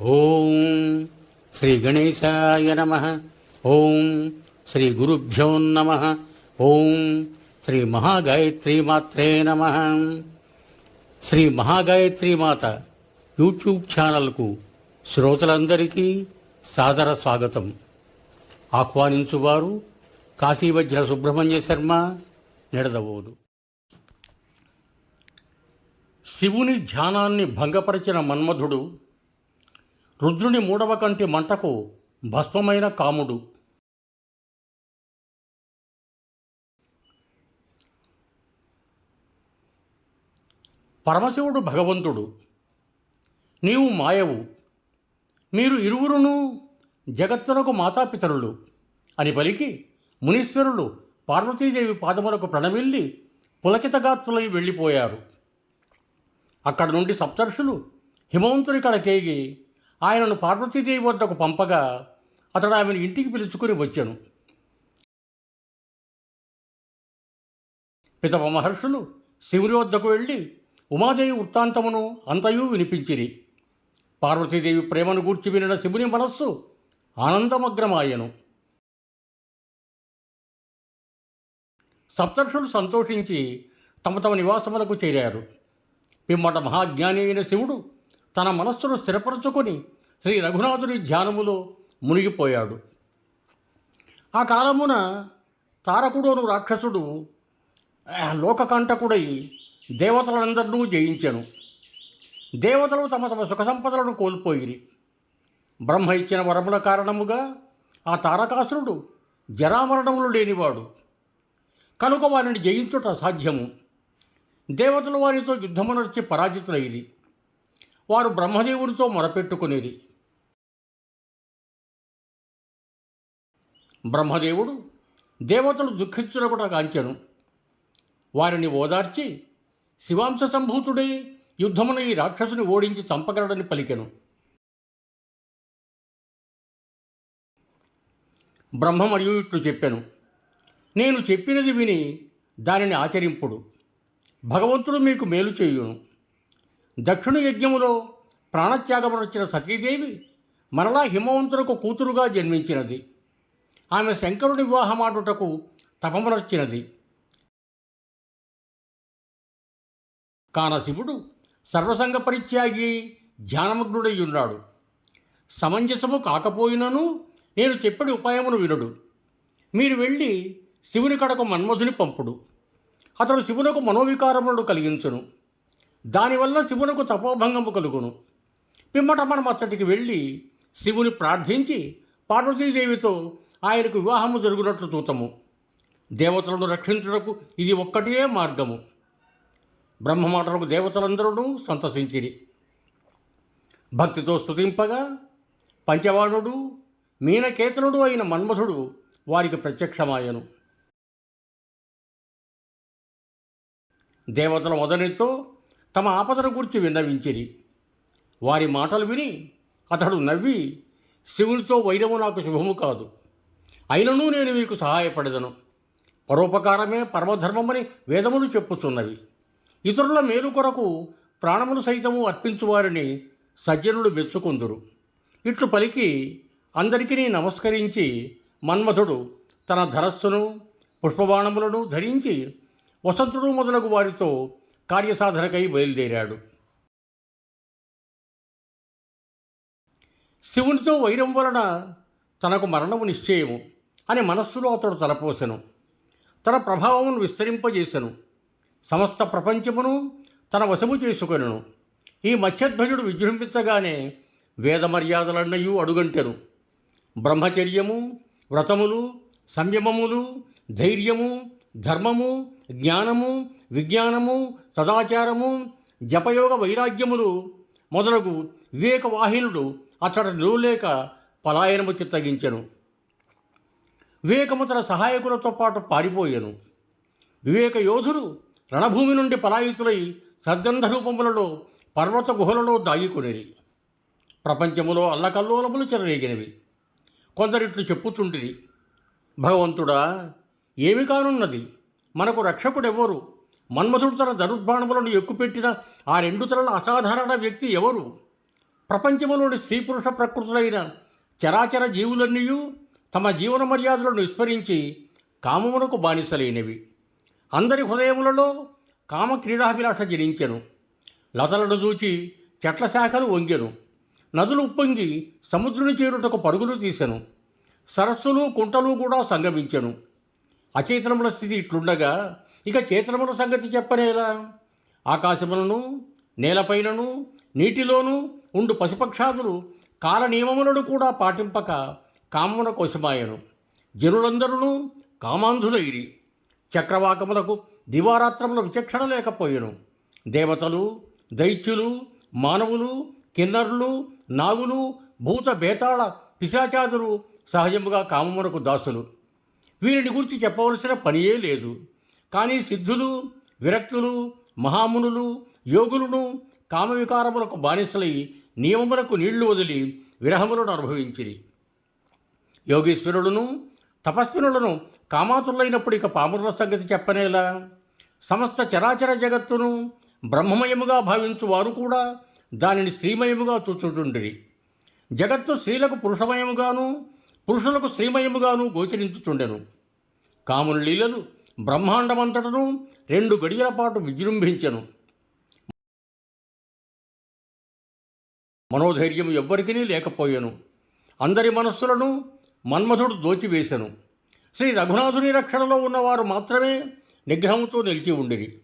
ఓం శ్రీ గణేశాయ నమ. ఓం శ్రీ గురుభ్యో నమ. ఓం శ్రీ మహాగాయత్రి మాత్రే నమ. శ్రీ మహాగాయత్రి మాత యూట్యూబ్ ఛానల్కు శ్రోతలందరికీ సాదర స్వాగతం. ఆహ్వానించువారు కాశీవజ్ర సుబ్రహ్మణ్య శర్మ నిడదవోదు. శివుని ధ్యానాన్ని భంగపరిచిన మన్మధుడు రుద్రుని మూడవ కంటి మంటకు భస్మమైన కాముడు. పరమశివుడు భగవంతుడు. నీవు మాయవు. మీరు ఇరువురును జగత్తునకు మాతాపితరులు. అని పలికి మునీశ్వరులు పార్వతీదేవి పాదములకు ప్రణమిల్లి పులకితగాత్రులై వెళ్ళిపోయారు. అక్కడ నుండి సప్తర్షులు హిమవంతుని కడకేగి ఆయనను పార్వతీదేవి వద్దకు పంపగా అతడు ఆమెను ఇంటికి పిలుచుకుని వచ్చాను. పితవ మహర్షులు శివుని వద్దకు వెళ్ళి ఉమాదేవి వృత్తాంతమును అంతయు వినిపించిరి. పార్వతీదేవి ప్రేమను గూర్చి వినిన శివుని మనస్సు ఆనందమగ్రమాయను సప్తర్షులు సంతోషించి తమ తమ నివాసములకు చేరారు. పిమ్మట మహాజ్ఞాని అయిన శివుడు తన మనస్సును స్థిరపరచుకొని శ్రీ రఘునాథుని ధ్యానములో మునిగిపోయాడు. ఆ కాలమున తారకుడోను రాక్షసుడు లోకకంటకుడై దేవతలందరినూ జయించెను. దేవతలు తమ తమ సుఖ సంపదలను కోల్పోయిరి. బ్రహ్మ ఇచ్చిన వరముల కారణముగా ఆ తారకాసురుడు జరామరణములు లేనివాడు. కనుక వారిని జయించుట సాధ్యము. దేవతలు వారితో యుద్ధమునర్చి పరాజితులైరి. వారు బ్రహ్మదేవుడితో మొరపెట్టుకునేది. బ్రహ్మదేవుడు దేవతలు కూడా గాంచెను వారిని ఓదార్చి శివాంశ సంభూతుడై యుద్ధమున ఈ రాక్షసుని ఓడించి చంపగలడని పలికెను. బ్రహ్మ మరియు ఇట్లు చెప్పాను. నేను చెప్పినది విని దానిని ఆచరింపుడు. భగవంతుడు మీకు మేలు చేయును. దక్షిణ యజ్ఞములో ప్రాణత్యాగమునొచ్చిన సతీదేవి మరలా హిమవంతులకు కూతురుగా జన్మించినది. ఆమె శంకరుని వివాహమాడుటకు తపమునొచ్చినది కాన శివుడు సర్వసంగ పరిత్యాగి ధ్యానమగ్నుడై ఉన్నాడు సమంజసము కాకపోయినను నేను చెప్పిన ఉపాయమును వినుడు. మీరు వెళ్ళి శివుని కడకు మన్మధుని పంపుడు. అతడు శివునకు మనోవికారములను కలిగించును. దానివల్ల శివునకు తపోభంగము కలుగును. పిమ్మట మనం అతడికి వెళ్ళి శివుని ప్రార్థించి పార్వతీదేవితో ఆయనకు వివాహము జరుగునట్లు చూతము దేవతలను రక్షించుటకు ఇది ఒక్కటే మార్గము. బ్రహ్మమాటలకు దేవతలందరూ సంతసించిరి. భక్తితో స్తుతింపగా పంచవాణుడు మీనకేతనుడు అయిన మన్మధుడు వారికి ప్రత్యక్షమాయను. దేవతల మొదనితో తమ ఆపదను గురించి విన్నవించిరి. వారి మాటలు విని అతడు నవ్వి శివునితో వైరము నాకు శుభము కాదు. అయినను నేను మీకు సహాయపడదను. పరోపకారమే పరమధర్మమని వేదములు చెప్పుచున్నవి. ఇతరుల మేలు కొరకు ప్రాణములు సైతము అర్పించువారిని సజ్జనుడు మెచ్చుకుందురు ఇట్లు పలికి అందరికీ నమస్కరించి మన్మథుడు తన ధరస్సును పుష్పబాణములను ధరించి వసంతుడు మొదలగు వారితో కార్యసాధనకై బయలుదేరాడు. శివునితో వైరం వలన తనకు మరణము నిశ్చయము అని మనస్సులో అతడు తలపోసెను. తన ప్రభావమును విస్తరింపజేసెను. సమస్త ప్రపంచమును తన వశము చేసుకొనెను. ఈ మత్స్యధ్వజుడు విజృంభించగానే వేద మర్యాదలన్నయూ అడుగంటెను. బ్రహ్మచర్యము వ్రతములు సంయమములు ధైర్యము ధర్మము జ్ఞానము విజ్ఞానము సదాచారము జపయోగ వైరాగ్యములు మొదలగు వివేకవాహినుడు అతడు నిలువలేక పలాయనము చిత్తగించెను. వివేకము తన సహాయకులతో పాటు పారిపోయాను. వివేక యోధులు రణభూమి నుండి పలాయితులై సద్గంధ రూపములలో పర్వత గుహలలో దాగికొనేవి ప్రపంచములో అల్లకల్లోలములు చెలరేగినవి. కొందరిట్లు చెప్పుతుంటిరి. భగవంతుడా ఏమి కానున్నది? మనకు రక్షకుడెవరు? మన్మథుడు తన ధనుర్బాణములను ఎక్కుపెట్టిన ఆ రెండు తలల అసాధారణ వ్యక్తి ఎవరు? ప్రపంచంలోని స్త్రీ పురుష ప్రకృతులైన చరాచర జీవులన్నీ తమ జీవన మర్యాదలను విస్మరించి కామమునకు బానిసలైనవి. అందరి హృదయములలో కామ క్రీడాభిలాష జనించెను. లతలను చూచి చెట్ల శాఖలు వంగెను. నదులు ఉప్పొంగి సముద్రుని చేరుటకు పరుగులు తీసెను. సరస్సులు కుంటలు కూడా సంగమించెను. అచేతనముల స్థితి ఇట్లుండగా ఇక చేతనముల సంగతి చెప్పనేలా ఆకాశములను నేలపైనను నీటిలోనూ ఉండు పశుపక్షాదులు కాల నియమములను కూడా పాటింపక కామమున కోశమాయను. జనులందరూ కామాంధులైరి. చక్రవాకములకు దివారాత్రముల విచక్షణ లేకపోయెను. దేవతలు దైత్యులు మానవులు కిన్నరులు నాగులు భూత బేతాళ పిశాచాదులు సహజముగా కామమునకు దాసులు. వీరిని గురించి చెప్పవలసిన పనియే లేదు. కానీ సిద్ధులు విరక్తులు మహామునులు యోగులను కామవికారములకు బానిసలై నియమములకు నీళ్ళు వదిలి విరహములను అనుభవించిరి. యోగీశ్వరులను తపస్వినులను కామాతులైనప్పుడు ఇక పాముల సంగతి చెప్పనేలా? సమస్త చరాచర జగత్తును బ్రహ్మమయముగా భావించు వారు కూడా దానిని శ్రీమయముగా చూచుతుండిరి జగత్తు స్త్రీలకు పురుషమయముగాను పురుషులకు శ్రీమయముగాను గోచరించుచుండెను. కాముని లీలలు బ్రహ్మాండమంతటను రెండు గడియల పాటు విజృంభించెను. మనోధైర్యం ఎవ్వరికీ లేకపోయెను. అందరి మనస్సులను మన్మధుడు దోచివేశాను శ్రీ రఘునాథుని రక్షణలో ఉన్నవారు మాత్రమే నిగ్రహంతో నిలిచి ఉండిరి.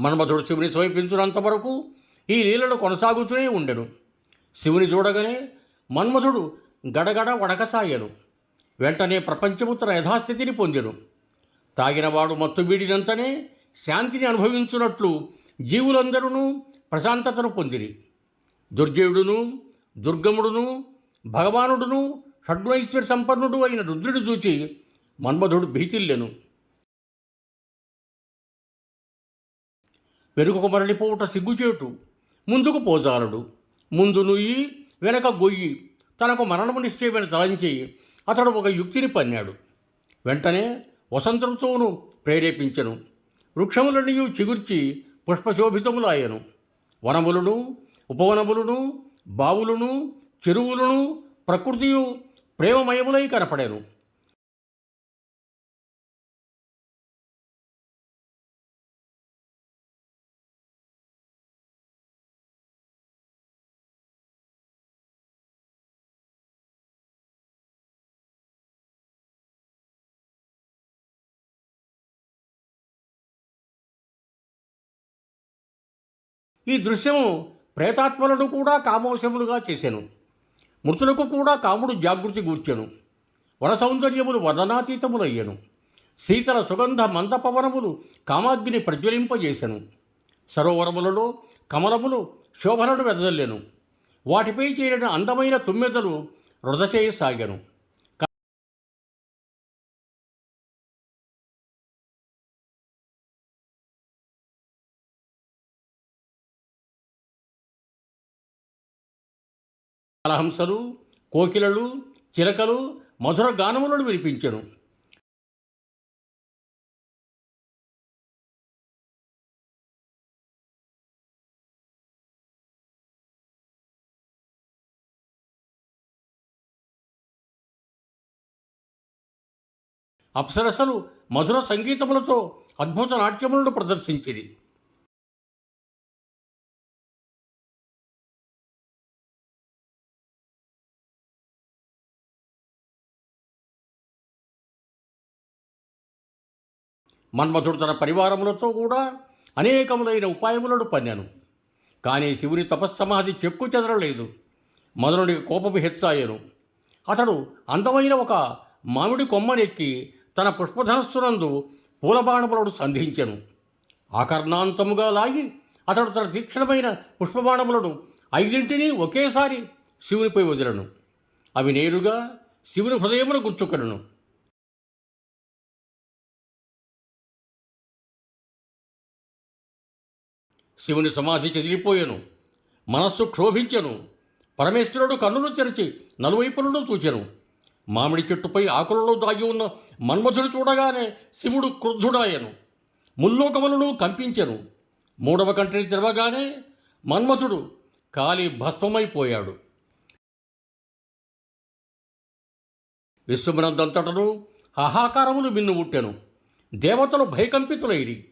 మన్మధుడు శివుని సమీపించినంత వరకు ఈ లీలలు కొనసాగుతూనే ఉండెను. శివుని చూడగానే మన్మధుడు గడగడ వడకసాయను. వెంటనే ప్రపంచము తన యథాస్థితిని పొందెను. తాగినవాడు మత్తు వీడినంతనే శాంతిని అనుభవించున్నట్లు జీవులందరూ ప్రశాంతతను పొందిరి. దుర్జయుడును దుర్గముడును భగవానుడును షడ్వైశ్వర సంపన్నుడు అయిన రుద్రుడు చూచి మన్మధుడు భీతిల్లెను. వెనుకకు మరలిపోవుట సిగ్గుచేటు. ముందుకు పోజాలడు. ముందు నుయ్యి వెనక గొయ్యి. తనకు మరణము నిశ్చయమని తలంచి అతడు ఒక యుక్తిని పన్నాడు. వెంటనే వసంత ఋతువును ప్రేరేపించెను. వృక్షములన్నీ చిగుర్చి పుష్పశోభితములాయను. వనములను ఉపవనములను బావులను చెరువులను ప్రకృతియు ప్రేమమయములై కనపడెను. ఈ దృశ్యము ప్రేతాత్మలను కూడా కామోశములుగా చేశాను మృతులకు కూడా కాముడు జాగృతి గూర్చెను. వన సౌందర్యములు వర్ణనాతీతములయ్యను. శీతల సుగంధ మందపవనములు కామాగ్ని ప్రజ్వలింపజేశాను సరోవరములలో కమలములు శోభలను వెదజల్లాను. వాటిపై చేరిన అందమైన తుమ్మెదలు వృధచేయసాగెను కలహంసలు కోకిలలు చిలకలు మధుర గానములను వినిపించెను. అప్సరసలు మధుర సంగీతములతో అద్భుత నాట్యములను ప్రదర్శించింది మన్మథుడు తన పరివారములతో కూడా అనేకములైన ఉపాయములను పన్నాను. కానీ శివుని తపస్సమాధి చెక్కు చెదరలేదు. మదనుడికి కోపము హెచ్చాయను. అతడు అందమైన ఒక మామిడి కొమ్మనెక్కి తన పుష్పధనస్సునందు పూలబాణములను సంధించెను. ఆకర్ణాంతముగా లాగి అతడు తన తీక్షణమైన పుష్పబాణములను ఐదింటిని ఒకేసారి శివునిపై వదిలను. అవి నేరుగా శివుని హృదయమును గుర్తుకొనను. శివుని సమాధి చెదిరిపోయెను. మనస్సు క్షోభించెను పరమేశ్వరుడు కన్నులు తెరిచి నలువైపులను చూచెను. మామిడి చెట్టుపై ఆకులలో దాగి ఉన్న మన్మథుడు చూడగానే శివుడు క్రుద్ధుడాయను. ముల్లోకములను కంపించెను. మూడవ కంటిని తెరవగానే మన్మథుడు కాలి భస్మమైపోయాడు. విశ్వమునందంతటను హాహాకారములు మిన్నుముట్టెను దేవతలు భయకంపితులైరి.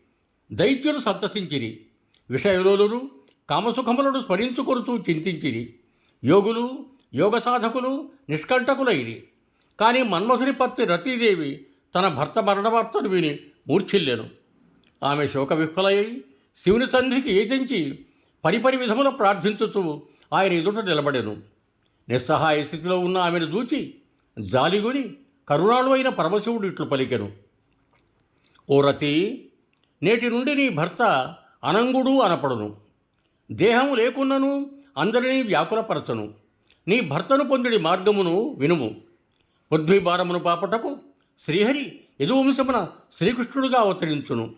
దైత్యులు సంతసించిరి. విషయలోలు కామసుఖములను స్మరించుకొనుచూ చింతించిరి. యోగులు యోగ సాధకులు నిష్కంటకులైరి. కానీ మన్మధుని పత్తి రతీదేవి తన భర్త మరణవార్తను విని మూర్ఛిల్లెను. ఆమె శోక విఫలయ్యి శివుని సంధికి ఏచించి పరిపరి విధముల ప్రార్థించుచు ఆయన ఎదుట నిలబడెను. నిస్సహాయ స్థితిలో ఉన్న ఆమెను దూచి జాలిగుని కరుణాಳು అయిన పరమశివుడు ఇట్లు పలికెను. ఓ రతి నేటి నుండి నీ భర్త అనంగుడు అనపడును. దేహము లేకున్నను అందరినీ వ్యాకులపరచను. నీ భర్తను పొందిడి మార్గమును వినుము. పృథ్వీభారమును పాపటకు శ్రీహరి యదువంశమున శ్రీకృష్ణుడుగా అవతరించును.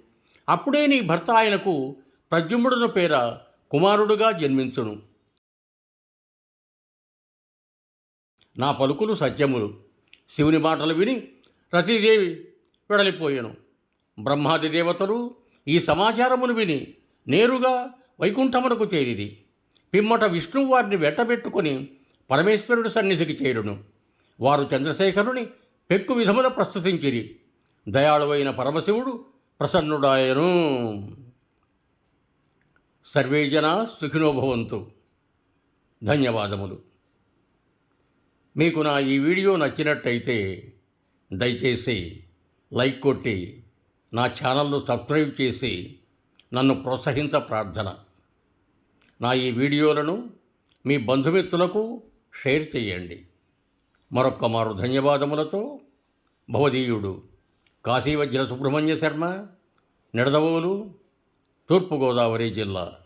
అప్పుడే నీ భర్త ఆయనకు ప్రద్యుమ్నుడున పేర కుమారుడుగా జన్మించును. నా పలుకులు సత్యములు. శివుని మాటలు విని రతీదేవి వెడలిపోయాను. బ్రహ్మాది దేవతలు ఈ సమాచారమును విని నేరుగా వైకుంఠమునకు చేరిది. పిమ్మట విష్ణువు వారిని వెంటబెట్టుకుని పరమేశ్వరుడు సన్నిధికి చేరును. వారు చంద్రశేఖరుని పెక్కు విధముల ప్రస్తుతించిరి. దయాళువైన పరమశివుడు ప్రసన్నుడాయను. సర్వేజన సుఖినోభవంతు ధన్యవాదములు. మీకు నా ఈ వీడియో నచ్చినట్టయితే దయచేసి లైక్ కొట్టి నా ఛానల్ను సబ్స్క్రైబ్ చేసి నన్ను ప్రోత్సహించ ప్రార్థన. నా ఈ వీడియోలను మీ బంధుమిత్రులకు షేర్ చేయండి. మరొక్క మారు ధన్యవాదములతో భవదీయుడు కాశీవజ్ర సుబ్రహ్మణ్య శర్మ నిడదవోలు తూర్పుగోదావరి జిల్లా.